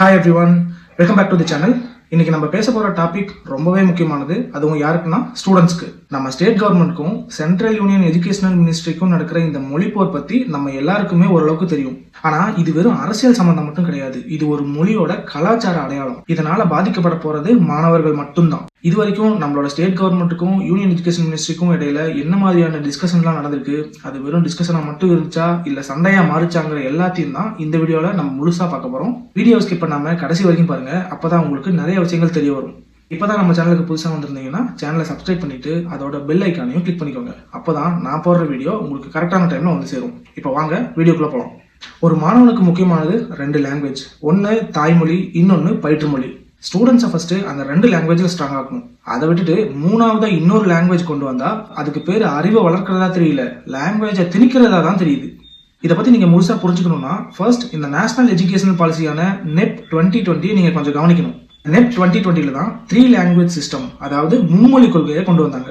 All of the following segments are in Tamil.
Hi everyone welcome back to the channel இன்னைக்கு நம்ம பேச போகிற டாபிக் ரொம்பவே முக்கியமானது. அதுவும் யாருக்குன்னா ஸ்டூடெண்ட்ஸ்க்கு நம்ம ஸ்டேட் கவர்மெண்ட்க்கும் சென்ட்ரல் யூனியன் எஜுகேஷனல் மினிஸ்ட்ரிக்கும் நடக்கிற இந்த மொழிப்போர் பற்றி நம்ம எல்லாருக்குமே ஓரளவுக்கு தெரியும். ஆனால் இது வெறும் அரசியல் சம்மந்தம் மட்டும் கிடையாது. இது ஒரு மொழியோட கலாச்சார அடையாளம். இதனால பாதிக்கப்பட போகிறது மாணவர்கள் மட்டும்தான். இது வரைக்கும் நம்மளோட ஸ்டேட் கவர்மெண்ட்டுக்கும் யூனியன் எஜுகேஷன் மினிஸ்ட்ரிக்கும் இடையில என்ன மாதிரியான டிஸ்கஷன்லாம் நடந்திருக்கு? அது வெறும் டிஸ்கஷனாக மட்டும் இருந்துச்சா? இல்லை சண்டையாக மாறிச்சாங்கிற எல்லாத்தையும் தான் இந்த வீடியோவில் நம்ம முழுசாக பார்க்க போகிறோம் வீடியோ ஸ்கிப் பண்ணாமல் கடைசி வரைக்கும் பாருங்க. அப்பதான் உங்களுக்கு நிறைய விஷயங்கள் தெரிய வரும். இப்போ தான் நம்ம சேனலுக்கு புதுசாக வந்திருந்தீங்கன்னா சேனலை சப்ஸ்கிரைப் பண்ணிட்டு அதோட பெல் ஐக்கானையும் கிளிக் பண்ணிக்கோங்க. அப்போ தான் நான் போடுற வீடியோ உங்களுக்கு கரெக்டான டைமில் வந்து சேரும். இப்போ வாங்க வீடியோக்குள்ளே போகலாம் ஒரு மாணவனுக்கு முக்கியமானது ரெண்டு லாங்குவேஜ் ஒன்று தாய்மொழி இன்னொன்று பயிற்று மொழி ஸ்டூடெண்ட்ஸை ஃபஸ்ட்டு அந்த ரெண்டு லாங்குவேஜில் ஸ்ட்ராங் ஆகணும் அதை விட்டுட்டு மூணாவதாக இன்னொரு லாங்குவேஜ் கொண்டு வந்தால் அதுக்கு பேர் அறிவை வளர்க்குறதா தெரியல. லாங்குவேஜை திணிக்கிறதா தான் தெரியுது. இதை பற்றி நீங்கள் முழுசாக புரிஞ்சுக்கணும்னா ஃபர்ஸ்ட் இந்த நேஷனல் எஜுகேஷனல் பாலிசியான நெட் டுவெண்ட்டி டுவெண்ட்டி நீங்கள் கொஞ்சம் கவனிக்கணும். நெட் டுவெண்ட்டி டுவெண்ட்டில தான் த்ரீ லாங்குவேஜ் சிஸ்டம் அதாவது மும்மொழி கொள்கையை கொண்டு வந்தாங்க.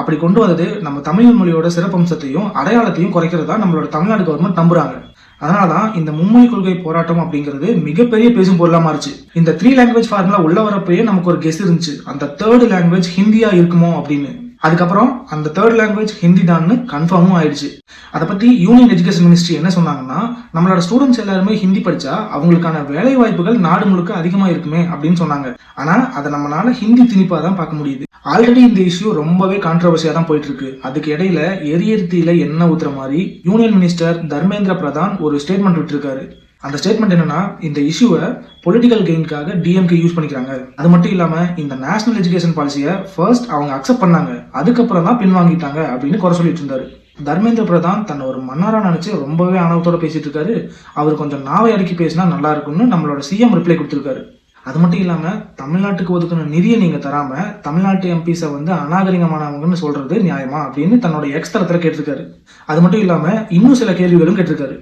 அப்படி கொண்டு வந்தது நம்ம தமிழ் மொழியோட சிறப்பம்சத்தையும் அடையாளத்தையும் குறைக்கிறதா நம்மளோட தமிழ்நாடு கவர்மெண்ட் நம்புறாங்க. அதனாலதான் இந்த மும்மொழி கொள்கை போராட்டம் அப்படிங்கிறது மிகப்பெரிய பேசும் பொருளாக மாறுச்சு. இந்த த்ரீ லாங்குவேஜ் ஃபார்முலா உள்ள வரப்பயே நமக்கு ஒரு கெஸ் இருந்துச்சு. அந்த தேர்ட் லாங்குவேஜ் ஹிந்தியா இருக்குமோ அப்படின்னு. அதுக்கப்புறம் அந்த தேர்ட் லாங்குவேஜ் ஹிந்தி தான்னு கன்ஃபார்மும் ஆயிடுச்சு. அதை பத்தி யூனியன் எஜுகேஷன் மினிஸ்ட்ரி என்ன சொன்னாங்கன்னா நம்மளோட ஸ்டூடெண்ட்ஸ் எல்லாருமே ஹிந்தி படிச்சா அவங்களுக்கான வேலை வாய்ப்புகள் நாடு முழுக்க அதிகமா இருக்குமே அப்படின்னு சொன்னாங்க. ஆனா அதை நம்மளால ஹிந்தி திணிப்பா தான் பார்க்க முடியுது. ஆல்ரெடி இந்த இஷ்யூ ரொம்பவே கான்ட்ரவர்சியா தான் போயிட்டு இருக்கு அதுக்கு இடையில எரியர்த்தியில எண்ணெய் ஊத்துற மாதிரி யூனியன் மினிஸ்டர் தர்மேந்திர பிரதான் ஒரு ஸ்டேட்மெண்ட் விட்டுருக்காரு. அந்த ஸ்டேட்மெண்ட் என்னன்னா இந்த இஷ்யூவை பொலிட்டிக்கல் கெயின்காக டிஎம்கே யூஸ் பண்ணிக்கிறாங்க. அது மட்டும் இல்லாம இந்த நேஷனல் எஜுகேஷன் பாலிசியை ஃபர்ஸ்ட் அவங்க அக்செப்ட் பண்ணாங்க. அதுக்கப்புறம் தான் பின்வாங்கிட்டாங்க அப்படின்னு குறை சொல்லிட்டு இருந்தாரு. தர்மேந்திர பிரதான் தன்னை ஒரு மன்னரா நினைச்சு ரொம்பவே ஆணவத்தோட பேசிட்டு இருக்காரு. அவர் கொஞ்சம் நாவை அடக்கி பேசினா நல்லா இருக்கும்னு நம்மளோட சிஎம் ரிப்ளை கொடுத்துருக்காரு. அது மட்டும் இல்லாம தமிழ்நாட்டுக்கு ஒதுக்கின நிதியை நீங்க தராம தமிழ்நாட்டு எம்பிஸை வந்து அநாகரிகமானவங்கன்னு சொல்றது நியாயமா அப்படின்னு தன்னோட எக்ஸ் தரத்துல கேட்டிருக்காரு. அது மட்டும் இல்லாம இன்னும் சில கேள்விகளும் கேட்டிருக்காரு.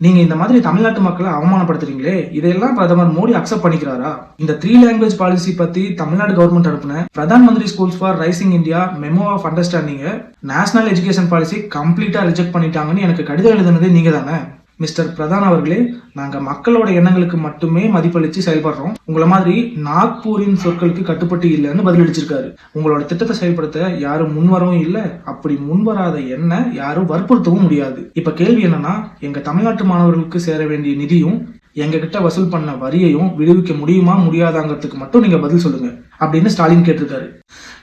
நீங்க இந்த மாதிரி தமிழ்நாட்டு மக்களை அவமானப்படுத்துறீங்களே? இதையெல்லாம் பிரதமர் மோடி அக்செப்ட் பண்ணிக்கிறாரா? இந்த த்ரீ லாங்குவேஜ் பாலிசி பத்தி தமிழ்நாடு கவர்மெண்ட் அனுப்புன Pradhan Mantri schools for rising India memo of understanding national education policy கம்ப்ளீட்டா ரிஜெக்ட் பண்ணிட்டாங்கன்னு எனக்கு கடிதம் எழுதுனது நீங்க தானே மிஸ்டர் பிரதான் அவர்களே நாங்க மக்களோட எண்ணங்களுக்கு மட்டுமே மதிப்பளிச்சு செயல்படுறோம். உங்களை மாதிரி நாக்பூரின் சொற்களுக்கு கட்டுப்பட்டு இல்லைன்னு பதிலளிச்சிருக்காரு. உங்களோட திட்டத்தை செயல்படுத்த யாரும் முன்வரவும் இல்லை. அப்படி முன்வராத என்ன யாரும் வற்புறுத்தவும் முடியாது. இப்ப கேள்வி என்னன்னா எங்க தமிழ்நாட்டு மாணவர்களுக்கு சேர வேண்டிய நிதியும் எங்ககிட்ட வசூல் பண்ண வரியையும் விடுவிக்க முடியுமா முடியாதாங்கிறதுக்கு மட்டும் நீங்க பதில் சொல்லுங்க. அப்படின்னு ஸ்டாலின் கேட்டிருக்காரு.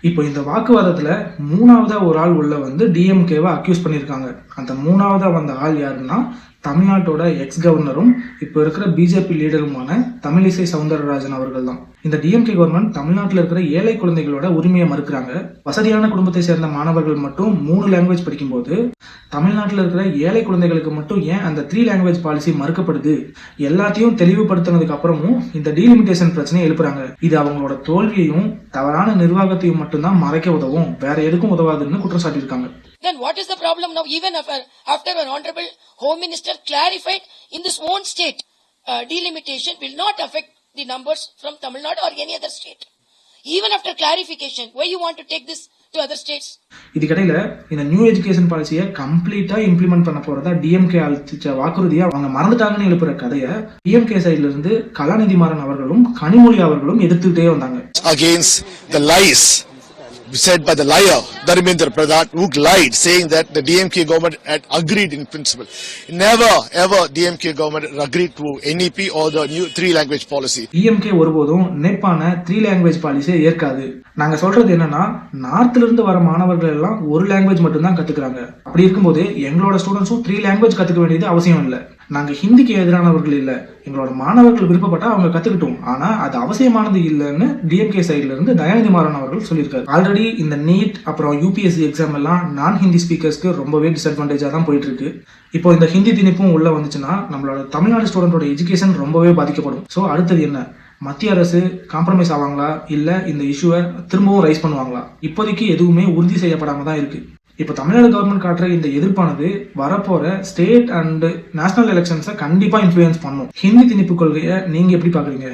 இப்போ இந்த வாக்குவாதத்தில் மூணாவதாக ஒரு ஆள் உள்ள வந்து டிஎம்கேவை அக்யூஸ் பண்ணியிருக்காங்க. அந்த மூணாவதாக வந்த ஆள் யாருன்னா தமிழ்நாட்டோட எக்ஸ் கவர்னரும் இப்போ இருக்கிற பிஜேபி லீடருமான தமிழிசை சவுந்தரராஜன் அவர்கள் தான் இந்த டிஎம்கே கவர்மெண்ட் தமிழ்நாட்டில் இருக்கிற ஏழை குழந்தைகளோட உரிமையை மறுக்கிறாங்க. வசதியான குடும்பத்தை சேர்ந்த மாணவர்கள் மட்டும் மூணு லாங்குவேஜ் படிக்கும்போது தமிழ்நாட்டில் இருக்கிற ஏழை குழந்தைகளுக்கு மட்டும் ஏன் அந்த த்ரீ லாங்குவேஜ் பாலிசி மறுக்கப்படுது? எல்லாத்தையும் தெளிவுபடுத்தினதுக்கு அப்புறமும் இந்த டீலிமிட்டேஷன் பிரச்சனையை எழுப்புறாங்க. இது அவங்களோட தோல்வி தோல்வியையும் தவறான நிர்வாகத்தையும் மட்டும்தான் மறைக்க உதவும் வேற எதுக்கும் உதவாதுன்னு குற்றம் சாட்டியிருக்காங்க Then what is the problem now? Even after, after an honorable home minister clarified in this own state, uh, delimitation will not affect the numbers from Tamil Nadu or any other state. Even after clarification, why you want to take this to other states? இதுக்கிடையில இந்த நியூ எஜுகேஷன் பாலிசியை கம்ப்ளீட்டா இம்ப்ளிமெண்ட் பண்ண போறதா டிஎம்கே அளிச்ச வாக்குறுதியை அவங்க மறந்துட்டாங்கன்னு எழுப்புற கதையை டிஎம்கே சைடுல இருந்து கலாநிதி மாறன் அவர்களும் கனிமொழி அவர்களும் எதிர்த்துக்கிட்டே வந்தாங்க against the lies said by the liar Dharmendra Pradhan who lied saying that the DMK government had agreed in principle. Never ever DMK government agreed to NEP or the new three language policy. DMK ஒருபோதும் நேப்பான த்ரீ லாங்குவேஜ் பாலிசியை ஏற்காது நாங்க சொல்றது என்னன்னா நார்த்ல இருந்து வர மாணவர்கள் எல்லாம் ஒரு லாங்குவேஜ் மட்டும் தான் கத்துக்கிறாங்க அப்படி இருக்கும்போது எங்களோட ஸ்டூடெண்ட்ஸும் த்ரீ லாங்குவேஜ் கத்துக்க வேண்டியது அவசியம் இல்லை நாங்கள் ஹிந்திக்கு எதிரானவர்கள் இல்லை. எங்களோட மாணவர்கள் விருப்பப்பட்டால் அவங்க கற்றுக்கிட்டோம் ஆனால் அது அவசியமானது இல்லைன்னு டிஎம்கே சைட்லேருந்து தயாநிதி மாறன் அவர்கள் சொல்லியிருக்காரு. ஆல்ரெடி இந்த நீட் அப்புறம் யூபிஎஸ்சி எக்ஸாம் எல்லாம் நான் ஹிந்தி ஸ்பீக்கர்ஸ்க்கு ரொம்பவே டிஸ்அட்வான்டேஜாக தான் போயிட்டு இருக்கு இப்போ இந்த ஹிந்தி திணிப்பும் உள்ளே வந்துச்சுன்னா நம்மளோட தமிழ்நாடு ஸ்டூடெண்டோட எஜுகேஷன் ரொம்பவே பாதிக்கப்படும். ஸோ அடுத்தது என்ன? மத்திய அரசு காம்ப்ரமைஸ் ஆவாங்களா? இல்லை இந்த இஷ்யூவை திரும்பவும் ரைஸ் பண்ணுவாங்களா? இப்போதைக்கு எதுவுமே உறுதி செய்யப்படாம தான் இருக்குது இப்போ தமிழ்நாடு கவர்மெண்ட் காட்டுற இந்த எதிர்ப்பானது வரப்போற ஸ்டேட் அண்ட் நேஷனல் எலெக்ஷன்ஸை கண்டிப்பாக இன்ஃப்ளூயன்ஸ் பண்ணும். ஹிந்தி திணிப்பு கொள்கையை நீங்கள் எப்படி பார்க்குறீங்க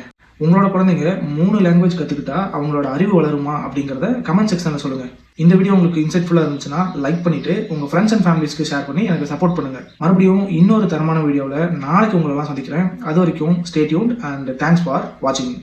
உங்களோட குழந்தைங்க மூணு லாங்குவேஜ் கற்றுக்கிட்டா அவங்களோட அறிவு வளருமா அப்படிங்கிறத கமெண்ட் செக்ஷனில் சொல்லுங்கள் இந்த வீடியோ உங்களுக்கு இன்சைட்ஃபுல்லாக இருந்துச்சுன்னா லைக் பண்ணிவிட்டு உங்கள் ஃப்ரெண்ட்ஸ் அண்ட் ஃபேமிலிஸ்க்கு ஷேர் பண்ணி எனக்கு சப்போர்ட் பண்ணுங்கள் மறுபடியும் இன்னொரு தரமான வீடியோவில் நாளைக்கு உங்களெல்லாம் சந்திக்கிறேன். அது வரைக்கும் ஸ்டேட்யூன் அண்ட் தேங்க்ஸ் ஃபார் வாட்சிங்